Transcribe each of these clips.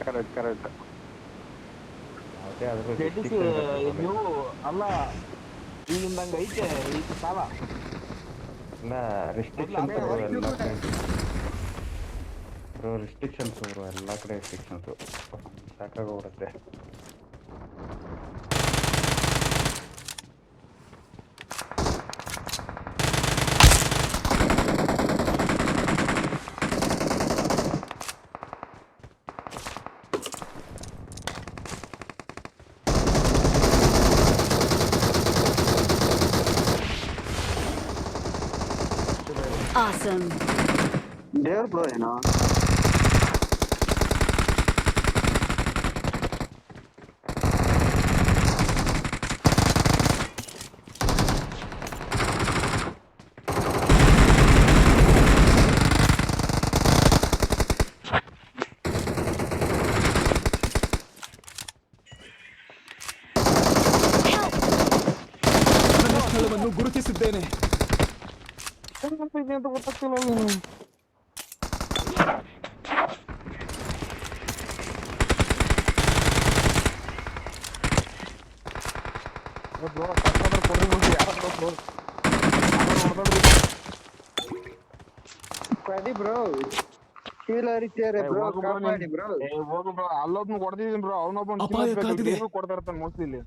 Correct correct. ಜೆಡಿಸಿ ನೀವು ಅಲ್ಲ ಈಗಿಂದಂಗ ಐತೆ ಸಾಲ. ಇಲ್ಲ ರೆಸ್ಟ್ರಿಕ್ಷನ್ ರಿಸ್ಟ್ರಿಕ್ಷನ್ಸ್ ಎಲ್ಲ ಕಡೆ. ಬ್ರೋ ರಿಸ್ಟ್ರಿಕ್ಷನ್ಸ್ ಬ್ರೋ ಎಲ್ಲ ಕಡೆ ರಿಸ್ಟ್ರಿಕ್ಷನ್ಸ್ ಸಾಕಾಗೋಗ್ಬಿಡುತ್ತೆ. Awesome. ದೇವ್ರ ಬ್ರೋ ಏನೋ ನನ್ನ ಅಂತ ಗೊತ್ತಾಗ್ತಿಲ್ಲ ನೀನು ಕೊಡಿ ಬ್ರೋ ಕೀಲರ್ ಇದ್ದಾರೆ ಬ್ರೋ ಕಾಪಾಡಿ ಬ್ರೋ ಹೋಗು ಬ್ರೋ ಅಲ್ಲೊಬ್ನು ಕೊಡ್ತಿದೀನಿ ಬ್ರೋ ಅವನೊಬ್ಬ ಅಪಾಯ ಕಾದಿದೆ. ಕೊಡ್ತಾ ಇರ್ತಾನೆ ಮೋಸ್ಟ್ಲಿ ಇಲ್ಲಿ.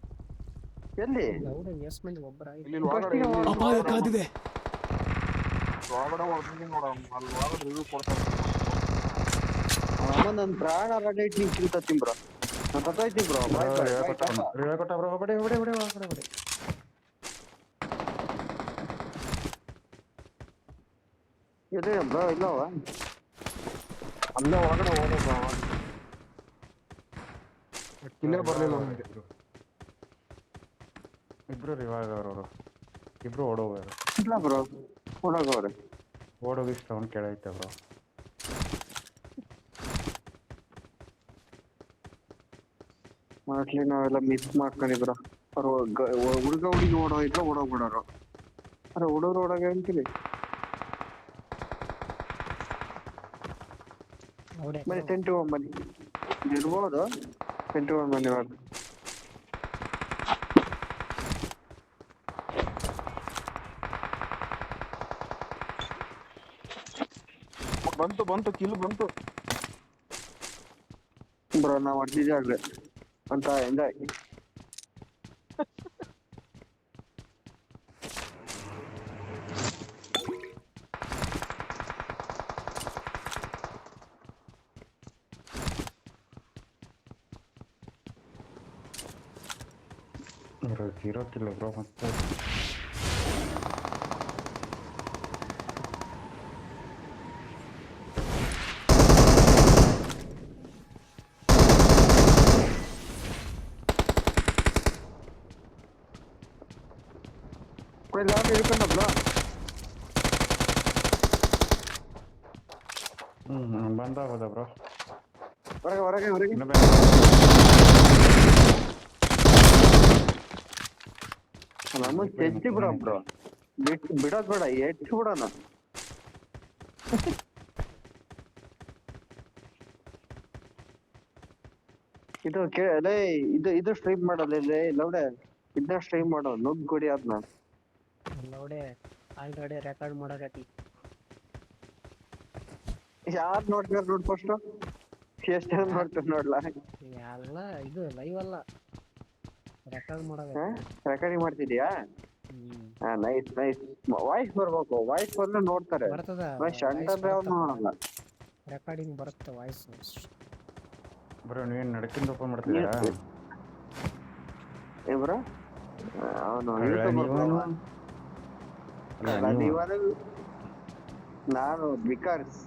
ಎಲ್ಲಿ? ಇಲ್ಲಿ ಒಳಗಡೆ ಇಲ್ಲಿ ಅಪಾಯ ಕಾದಿದೆ ಒಳಗಡೆ ಹೊಡ್ತಿದೀನಿ ನೋಡ ಅಲ್ಲಿ ಒಳಗಡೆ ರಿವ್ಯೂ ಕೊಡ್ತಾ ಇರ್ತಾನೆ ಅಮ್ಮ ನನ್ ಪ್ರಾಣ ರಡೈಟ್ ನಿಂಗ್ ಕಿಲ್ತೀನಿ ಬ್ರೋ ನಾನು ಸತ್ತೋಯ್ತೀನಿ ಬ್ರೋ ಬಾಯ್ ಬಾಯ್ ಬಾಯ್ ಟಾಟಾ. ಹೇಳ್ಕೊಟ್ಟ ಬ್ರೋ ಹೊಡೆ ಹೊಡೆ ಹೊಡೆ ಹೊಡೆ ಹೊಡೆ ಇದೆ ಬ್ರೋ ಇಲ್ಲವ ಅಲ್ಲೇ ಒಳಗಡೆ ಹೋದ ಬ್ರೋ ಕಿಲ್ಲೇ ಬರ್ಲಿಲ್ಲ ಅವನಿಗೆ ಇಬ್ರು ರಿವಾಗ್ ಅವರು ಇಬ್ರು ಓಡೋಗ್ಯಾರ ಇಲ್ಲ ಬ್ರೋ ಒಳಗವ್ರೆ ಓಡೋಗಿ ಸೌಂಡ್ ಕೇಳೈತೆ ಬ್ರೋ ಮಾಡ್ಲಿ ನಾವೆಲ್ಲ ಮಿಸ್ ಮಾಡ್ಕೊಂಡಿ ಬ್ರೋ ಅವ್ರು ಹುಡುಗ ಹುಡುಗಿ ಓಡೋಗಿದ್ರು ಓಡೋಗ್ಬಿಡೋರು ಅರೆ ಹುಡುಗರು ಓಡೋಗ ಅಂತೀರಿ ಬನ್ನಿ ಟೆಂಟ್ ಹೋಗ್ ಬನ್ನಿ ಇರ್ಬೋದು ಟೆಂಟ್ ಹೋಗ್ ಬನ್ನಿ ಇವಾಗ ಬಂತು ಬಂತು ಕಿಲ್ ಬಂತು. ಬ್ರೋ ನಾವ್ ಅಡ್ಡಿಜೆ ಆಗ್ಲೆ ಅಂತ ಎಂಜಾಯ್. ಬ್ರೋ ಜೀರೋ ಕಿಲ್ಲ ಬ್ರೋ ಮತ್ತೆ. ಕೊಯ್ ಲಾಭ ಹಿಡ್ಕೊಂಡ ಬ್ರೋ ಹ್ಮ್ ಹ್ಮ್, ಬಂದ ಹೋದ ಬ್ರೋ ಹೊರಗೆ ಹೊರಗೆ ಹೊರಗೆ ಇನ್ನು ಬೇರೆ ನಮ್ಮ ಚೆಚ್ಚಿ ಬಿಡ ಬ್ರೋ ಬಿಟ್ ಬಿಡೋದ್ ಬೇಡ ಎಚ್ಚಿ ಬಿಡೋಣ ಇದು ಇದು ಇದು ಸ್ಟ್ರೀಮ್ ಮಾಡೋದು ಲೇ ಲೌಡೆ ಇದನ್ನ ಸ್ಟ್ರೀಮ್ ಮಾಡೋ ನುಗ್ ಕೊಡಿ ಅದನ್ನ ನೋಡೆ ಆಲ್ರೆಡಿ ರೆಕಾರ್ಡ್ ಮಾಡಕತ್ತಿ ಯಾರ್ ನೋಡ್ತಾರ ನೋಡ್ ಫಸ್ಟ್ ಎಷ್ಟ್ ಜನ ನೋಡ್ತಾರ ನೋಡ್ಲಾ? ಎಲ್ಲ ಇದು ಲೈವ್ ಅಲ್ಲ. ರೆಕಾರ್ಡ್ ಮಾಡಕತ್ತಿ ರೆಕಾರ್ಡಿಂಗ್ ಮಾಡ್ತಿದ್ಯಾ ಹಾ ನೈಸ್ ನೈಸ್ ವಾಯ್ಸ್ ಬರ್ಬೇಕು ವಾಯ್ಸ್ ಬಂದ್ರೆ ನೋಡ್ತಾರೆ. ಬರ್ತದ ಶಂಟ್ ಅಂದ್ರೆ ಅವ್ನು ನೋಡಲ್ಲ. ರೆಕಾರ್ಡಿಂಗ್ ಬರುತ್ತೆ ವಾಯ್ಸ್ ಬ್ರೋ ನೀವೇನ್ ನಡಕಿಂದ ಓಪನ್ ಮಾಡ್ತಿದ್ದೀರಾ? ಏ ಬ್ರೋ? ಅವನು ನಾನು ಬಿಕಾರ್ಸ್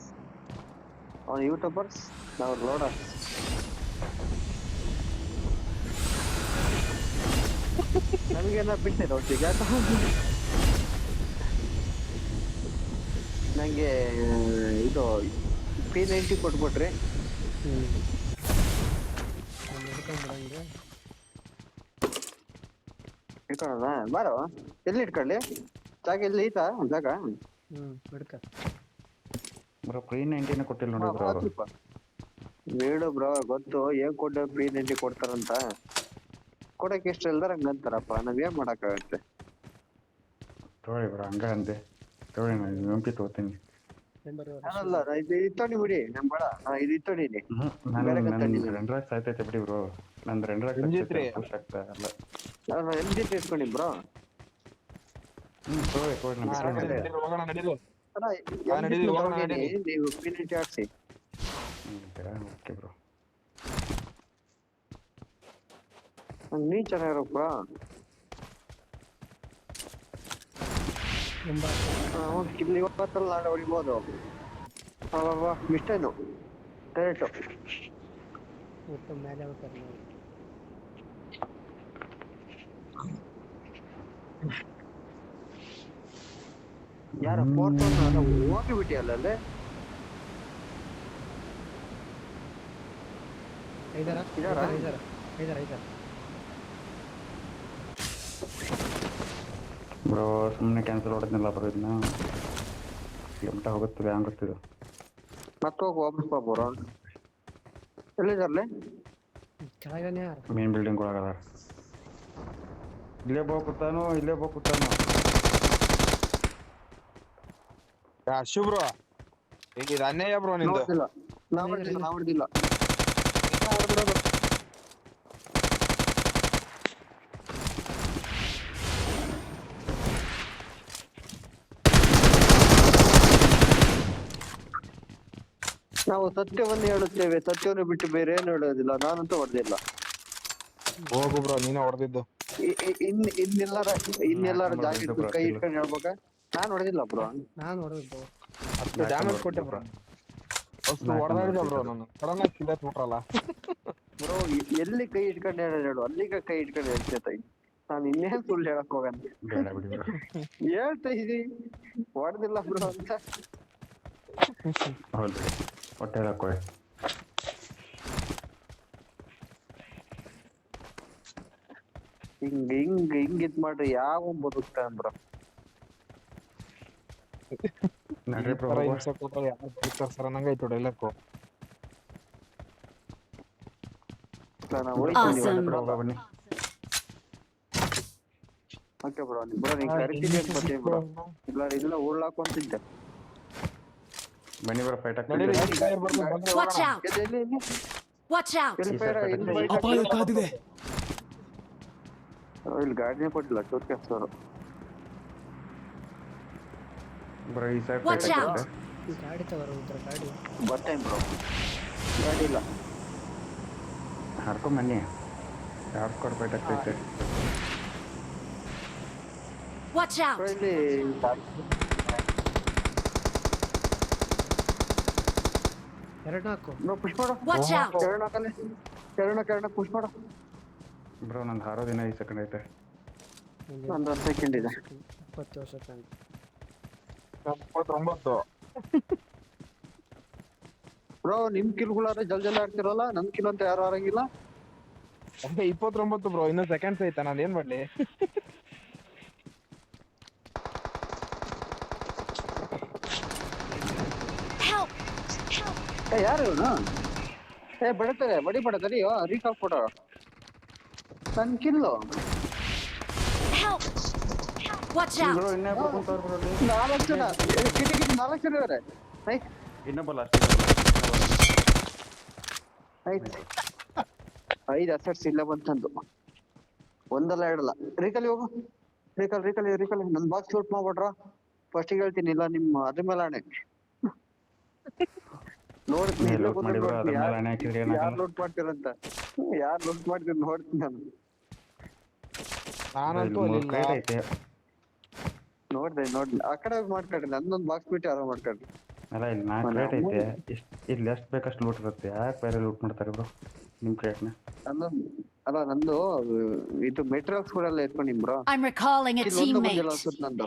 ಅವನು ಯೂಟ್ಯೂಬರ್ಸ್ ನಾವು ಲೋಡರ್ಸ್. ನಮಗೆಲ್ಲ ಬಿಟ್ಟೆ ಒಟ್ಟಿಗೆ ನಂಗೆ ಇದು ಪಿ ನೈಂಟಿ ಕೊಟ್ಬಿಟ್ರಿ. ಇಟ್ಕೊಳ್ಳೋಣ ಬಾರೋ. ಎಲ್ಲಿ ಇಟ್ಕೊಳ್ಳಿ? ಎಲ್ಲಿ ಐತಾ? ಜಾಗ? ಹ್ಮ್ ಬ್ರೋ ಪ್ರೀ ನೈಂಟಿನ ಕೊಟ್ಟಿಲ್ಲ ನೋಡಿ ಬ್ರೋ ಅವರು. ಬೇಡ ಬ್ರೋ ಗೊತ್ತು. ಏನ್ ಕೊಟ್ಟ ಪಿ ನೈಂಟಿ ಕೊಡ್ತಾರಂತ? ಕೊಡಕ್ಕೆ ಎಷ್ಟು ಇಲ್ದಾರ ಹಂಗಂತಾರಪ್ಪ ನಾವ್ ಏನ್ ಮಾಡಕ್ಕಾಗತ್ತೆ? ತೋಳಿ ಬ್ರೋ ಹಂಗ ಅಂದೆ. ತೋಳಿ ನಾನು ಪಿ ಅಲ್ಲ ನಾ ಇದು ಇತ್ತೋಣಿ ಬಿಡಿ. ನಮ್ ಬೇಡ ಇದು ಇತ್ತೋಣಿನಿ ನಾನು. ಬಿಡಿ ಬ್ರೋ. ನಂದು. ಆಗ್ತಾ ಇಲ್ಲ. ನಾನು ಬ್ರೋ. ನೀ ಚೆನ್ನಾಗಿರಪ್ಪ ನಂಬರ್ ಇಲ್ಲಿ ಇವತ್ತಲ್ಲ ನಾಳೆ ಹೊಡಿಬೋದು ಅವ ಮಿಸ್ಟೇನು ಕರೆಕ್ಟು ಒಟ್ಟು ಮೇಲೆ ಹೋಗ್ತಾರೆ ನೋಡಿ ಯಾರ ಫೋರ್ತ್ ಹೋಗಿಬಿಟ್ಟಿಯಲ್ಲ ಅಲ್ಲೇ? ಇದಾರಾ? ಐದಾರ? ಐದಾರ ಬ್ರೋ ಸುಮ್ಮನೆ ಕ್ಯಾನ್ಸಲ್ ಹೊಡೆದ್ನಲ್ಲ ಬ್ರೋ ಇದನ್ನ ಮಟ್ಟ ಹೋಗುತ್ತೆ ಹಂಗೆ ಗೊತ್ತಿದ್ದು ಮತ್ತೆ ಹೋಗಿ ವಾಪಸ್ ಬಾ ಬರೋ. ಎಲ್ಲಿದಾರ್ಲೆ ಯಾರು? ಮೇನ್ ಬಿಲ್ಡಿಂಗ್ ಒಳಗದ. ಇಲ್ಲೇ ಬೋ ಕೂತಾನು ಇಲ್ಲೇ ಬೋ ಕೂತಾನು ಯಾ, ಈಗ ಇದು ಅನ್ಯಾಯ ಬ್ರೋ ನಿಂದು. ಹೊಡ್ದಿಲ್ಲ ಹೊಡ್ದಿಲ್ಲ ನಾವು ಸತ್ಯವನ್ನು ಹೇಳುತ್ತೇವೆ. ಸತ್ಯವನ್ನು ಬಿಟ್ಟು ಬೇರೆ ಏನು ಹೇಳೋದಿಲ್ಲ. ನಾನಂತೂ ಹೊಡೆದಿಲ್ಲ. ಹೋಗು ಬ್ರೋ ನೀನೇ ಹೊಡೆದಿದ್ದು. ಇನ್ ಇನ್ನೆಲ್ಲರ ಇನ್ನೆಲ್ಲರ ನಾನು ಜಾಗ ಕೈ. ಇಟ್ಕೊಂಡು ಹೇಳ್ಬೇಕ? ನಾನ್ ಹೊಡೆದಿಲ್ಲ ಬ್ರೋ. ನಾನು ಹೊಡೆದಿದ್ದು ಅಷ್ಟು ಡ್ಯಾಮೇಜ್ ಕೊಟ್ಟೆ ಬ್ರೋ. ಅಷ್ಟು ಹೊಡೆದಾಡಿದ ಬ್ರೋ ನಾನು? ಸಡನ್ ಆಗಿ ಕಿಲ್ಲ ಬಿಟ್ರಲ್ಲ ಬ್ರೋ ಎಲ್ಲಿ ಕೈ ಇಟ್ಕೊಂಡು ಹೇಳ ಹೇಳು. ಅಲ್ಲಿಗ ಕೈ ಇಟ್ಕೊಂಡು ಹೇಳ್ತೈತೆ ನಾನು ಇನ್ನೇನ್ ಸುಳ್ಳು ಹೇಳಕ್ ಹೋಗಲ್ಲ ಬೇಡ ಹೇಳ್ತಾ ಇದೀನಿ ಹೊಡೆದಿಲ್ಲ ಬ್ರೋ ಅಂತ. ಹೌದು ಹೊಟ್ಟೆ ಹಾಕೊಳ್ಳಿ ಹಿಂಗ್ ಹಿಂಗ್ ಹಿಂಗ್ ಇದ್ ಮಾಡ್ರಿ ಯಾವ ಬದುಕ್ತಾನ್ ಬ್ರೋ? ನಡ್ರಿ ಬ್ರೋ ತರ ಹಿಂಸೆ ಕೊಟ್ರೆ ಯಾರು ಬದುಕ್ತಾರೆ ಸರ್ ಅನ್ನಂಗಾಯ್ತು ಡೈಲಾಗು ನಾನು Awesome. ಬ್ರೋ ಬನ್ನಿ ಓಕೆ ಬ್ರೋ ಬ್ರೋ ನೀನ್ ಕರಿತಿದ್ದೆ ಅಂತ ಬರ್ತೀನಿ ಬ್ರೋ ಇಲ್ಲ ಇಲ್ಲ ಉಳ್ಳಾಕೊಂತಿದ್ದೆ ಬನ್ನಿ ಬ್ರೋ ಫೈಟ್ ನಡೀರಿ ಆಗ್ತದೆ fire ಬರ್ಬೋದು, ಬನ್ನಿ Watch ಹೋಗೋಣ. out! ಎಲ್ಲಿ ಎಲ್ಲಿ ಎಲ್ಲಿ Watch out! ಎಲ್ಲಿ ಫೈರ್ ಎಲ್ಲಿ fight ಅಪಾಯ ಕಾದಿದೆ ಆಗ್ತಿದೆ? ಇಲ್ಲಿ ಗಾಡಿನೇ ಕೊಟ್ಟಿಲ್ಲ ಚೋರ್ ಕೆಲ್ಸದವ್ರು ಬ್ರೋ ಈ ಸೈಡ್ Watch ಫೈಟ್ out. ಗಾಡಿ ತಗೋರು ಉದ್ರ ಗಾಡಿ. ಬರ್ತೇನೆ ಬ್ರೋ ಗಾಡಿ ಇಲ್ಲ. ಹಾಡ್ಕೊಂಡ್ ಬನ್ನಿ. ಯಾರು ಸ್ಕ್ವಾಡ್ ಫೈಟ್ ಆಗ್ತೈತೆ? Watch out! ಬ್ರೋ ಇಲ್ಲಿ ಎರಡು ನಾಲ್ಕು. ಬ್ರೋ ಪುಷ್ ಮಾಡು. Watch out! ಕೆರಣ ಪುಷ್ ಮಾಡು. ಬ್ರೋ ನಂದು ಹಾರೋದಿನ ಐದು ಸೆಕೆಂಡ್ ಐತೆ. ಒಂದು ಒಂದು ಸೆಕೆಂಡ್ ಇದೆ. ಇಪ್ಪತ್ತು ಸೆಕೆಂಡ್ ಇಪ್ಪತ್ತೊಂಬತ್ತು ಬ್ರೋ ನಿಮ್ ಕಿಲ್ಗಳಾದ್ರೆ ಜಲ್ ಜಲ್ ಆಡ್ತಿರಲ್ಲ? ನನ್ ಕಿಲ್ ಅಂತ ಯಾರು ಆರಂಗಿಲ್ಲ ಅಂದ್ರೆ ಇಪ್ಪತ್ತೊಂಬತ್ತು ಬ್ರೋ ಇನ್ನೂ ಸೆಕೆಂಡ್ಸ್ ಐತಾ ನಾನು ಏನ್ ಮಾಡ್ಲಿ! ಏ ಯಾರು ಇವನು? ಏ ಬಡತಾರೆ ಬಡಿ ಬಡತಾರೆ ರೀಕಾಲ್ ಕೊಡೋ. ನನ್ kill Help! Out bro out! ಇನ್ನೇ ಕುಂತವ್ರು ಬ್ರೋ ಅಲ್ಲಿ ನಾಲ್ಕು ಜನ ಕಿಟಿ ಕಿಟಿ ನಾಲ್ಕು ಜನ ಇದಾರೆ. ನೈಸ್ ಇನ್ನೊಬ್ಬ ಲಾಸ್ಟ್ ನೈಸ್ ಐದು. ಅಸೆಟ್ಸ್ ಇಲ್ಲ ಬಂತಂದು. ಒಂದಲ್ಲ ಎರಡಲ್ಲ. ರೀಕಲ್ ಹೋಗು. ರೀಕಲ್ ರೀಕಲ್ ರೀಕಲ್ ನನ್ ಬಾಕ್ಸ್ ಶೂಟ್ ಮಾಡ್ಬಿಟ್ರ. ಫಸ್ಟಿಗೆ ಹೇಳ್ತೀನಿ ಇಲ್ಲ ನಿಮ್ಮ ಅದ್ರ ಮೇಲೆ ಆಣೆ ನೋಡ್ತೀನಿ. ಯಾರು ಲೂಟ್ ಮಾಡ್ತೀರಂತ? ಯಾರು ಲೂಟ್ ಮಾಡ್ತೀನಿ ನೋಡ್ತೀನಿ ನಾನು. ನಾನಂತೂ ಅಲ್ಲಿ ಐತೆ. ನೋಡ್ದೆ ನೋಡ್ಲಿ ಆ ಕಡೆ ಹೋಗಿ ಮಾಡ್ಕೊಳ್ರಿ ನಂದೊಂದು ಬಾಕ್ಸ್ ಬಿಟ್ಟು ಯಾರೋ ಮಾಡ್ಕೊಳ್ರಿ. ಅಲ್ಲ ಇಲ್ಲಿ ನಾಲ್ಕು ಕ್ರೇಟ್ ಐತೆ. ಇಷ್ಟ್ ಇಲ್ಲಿ ಎಷ್ಟು ಬೇಕಷ್ಟು ಲೂಟ್ ಇರುತ್ತೆ ಯಾಕೆ ಬೇರೆ ಲೂಟ್ ಮಾಡ್ತಾರೆ ಬ್ರೋ ನಿಮ್ಮ ಕ್ರೇಟ್ನ ನಂದೊಂದು ಅಲ್ಲ ನಂದು ಇದು ಮೆಟೀರಿಯಲ್ಸ್ ಕೂಡ ಎಲ್ಲ ಎತ್ಕೊಂಡಿನಿ bro I'm recalling a it ಒಂದು ಬಂದಿಲ್ಲ teammate. ಅನ್ಸುತ್ತೆ ನಂದು.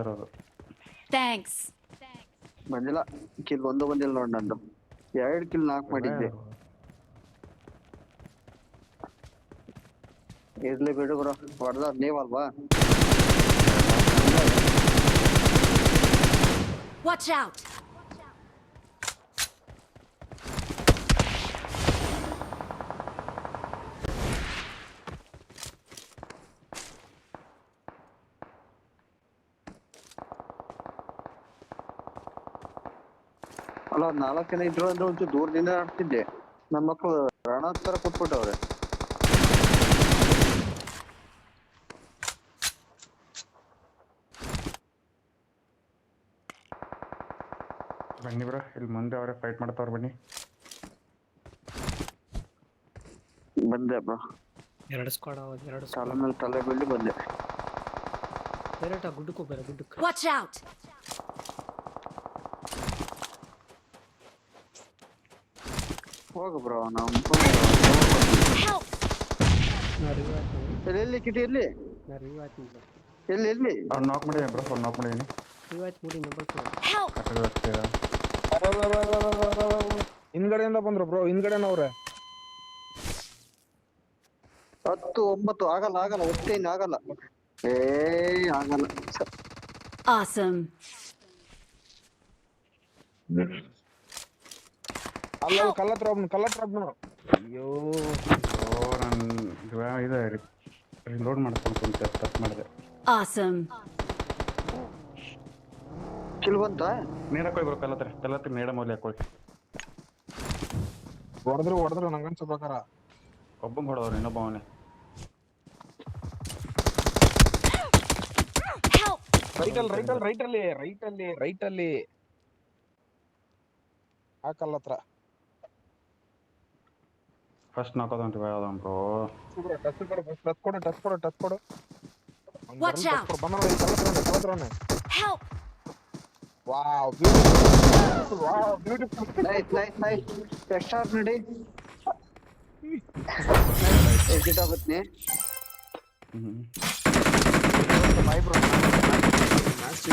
ಇರೋದು Thanks. ಬಂದಿಲ್ಲ ಕಿಲ್ ಒಂದು ಬಂದಿಲ್ಲ ನೋಡ್ ನಂದು. ಎರಡು ಕಿಲ್ ನಾಕ್ ಮಾಡಿದ್ದೆ. ಇರ್ಲಿ ಬಿಡು ಬ್ರೋ ಹೊಡೆದ ನೀವಲ್ವಾ Watch out! ಅಲ್ಲ ನಾಲ್ಕನೇ ಇದ್ರೊಂದು ಒಂಚೂರು ದೂರದಿಂದ ಆಡ್ತಿದ್ದೆ ನಮ್ಮ ಮಕ್ಕಳು ರಣ ಹತ್ರ ಕೊಟ್ಬಿಟ್ಟವ್ರೆ ಬನ್ನಿ ಬ್ರೋ ಇಲ್ಲಿ ಮುಂದೆ ಅವರೇ ಫೈಟ್ ಮಾಡ್ತಾರೆ ಬನ್ನಿ. ಬಂದೆ ಬ್ರೋ. ಎರಡು ಸ್ಕ್ವಾಡ್ ಎರಡು ತಲೆ ಮೇಲೆ ತಲೆ ಬೀಳಿ ಬಂದೆ. ಡೈರೆಕ್ಟ್ ಆ ಗುಡ್ಡಕ್ಕೆ ಹೋಗ್ಬೇಡ ಗುಡ್ಡಕ್ಕೆ. Watch out! ಹೋಗು ಬ್ರೋ ನಾವು Help! ನಾ ರಿವ್ ಆಯ್ತು. ಎಲ್ಲಿ ಎಲ್ಲಿ ಕಿಟಿ ಎಲ್ಲಿ? ನಾ ರಿವ್ ಎಲ್ಲಿ ಎಲ್ಲಿ? ಅವ್ರು ನಾಕ್ ಮಾಡಿದ್ದೀನಿ ಬ್ರೋ ಅವ್ರು ನಾಕ್ ಮಾಡಿದ್ದೀನಿ ನಂಬರ್! ಆ ಕಡೆ ಹೋಗ್ತೀರಾ ಹಿಂದ್ಗಡೆಯಿಂದ ಬಂದ್ರು ಬ್ರೋ ಹಿಂದ್ಗಡೆನವ್ರೆ. ಹತ್ತು ಒಂಬತ್ತು ಆಗಲ್ಲ ಆಗಲ್ಲ ಒತ್ತೇನು ಆಗಲ್ಲ. ಏ ಆಗಲ್ಲ. Awesome. ಅಲ್ಲ ಕಲ್ಲತ್ರ ಒಬ್ನು ಕಲ್ಲತ್ರ ಒಬ್ನು ಅಯ್ಯೋ ಓ ನಾನು ಇದೆ ರಿಲೋಡ್ ಮಾಡ್ಕೊಂಡು ಕುಂತೆ ತಪ್ಪು ಮಾಡಿದೆ. Awesome. ಕಿಲ್ ಬಂತ ನೀರು ಹಾಕೊಳ್ಳಿ ಬ್ರೋ ಕಲ್ಲತ್ರ ಕಲ್ಲತ್ರ ನೇಡ ಮೌಲ್ಯ ಹಾಕೊಳ್ಳಿ ಹೊಡೆದ್ರು ಹೊಡೆದ್ರು ನಂಗನ್ಸೋ ಪ್ರಕಾರ ಒಬ್ಬಂಗೆ ಹೊಡೋರು ಇನ್ನೊಬ್ಬ ಅವನೇ Help! ರೈಟ್ ಅಲ್ಲಿ ರೈಟ್ ಅಲ್ಲಿ ರೈಟ್ ಅಲ್ಲಿ ರೈಟ್ ಅಲ್ಲಿ ರೈಟ್ ಅಲ್ಲಿ ಆ ಕಲ್ಲತ್ರ ಫಸ್ಟ್ ನಾಕೋದಂತ ಯಾವ್ದು ಬ್ರೋ ಟಚ್ ಕೊಡು ಟಚ್ ಕೊಡು ಟಚ್ ಕೊಡು ಟಚ್ ಕೊಡು Watch out. ಬಂದ Help! Wow beautiful wow beautiful nice nice nice ಎಷ್ಟಾರ್ ನೋಡಿ ಎಕ್ಸಿಟ್ ಆಗುತ್ತೆ ಹ್ಞೂ ಬಾಯ್ ಬ್ರೋ ಮ್ಯಾಚ್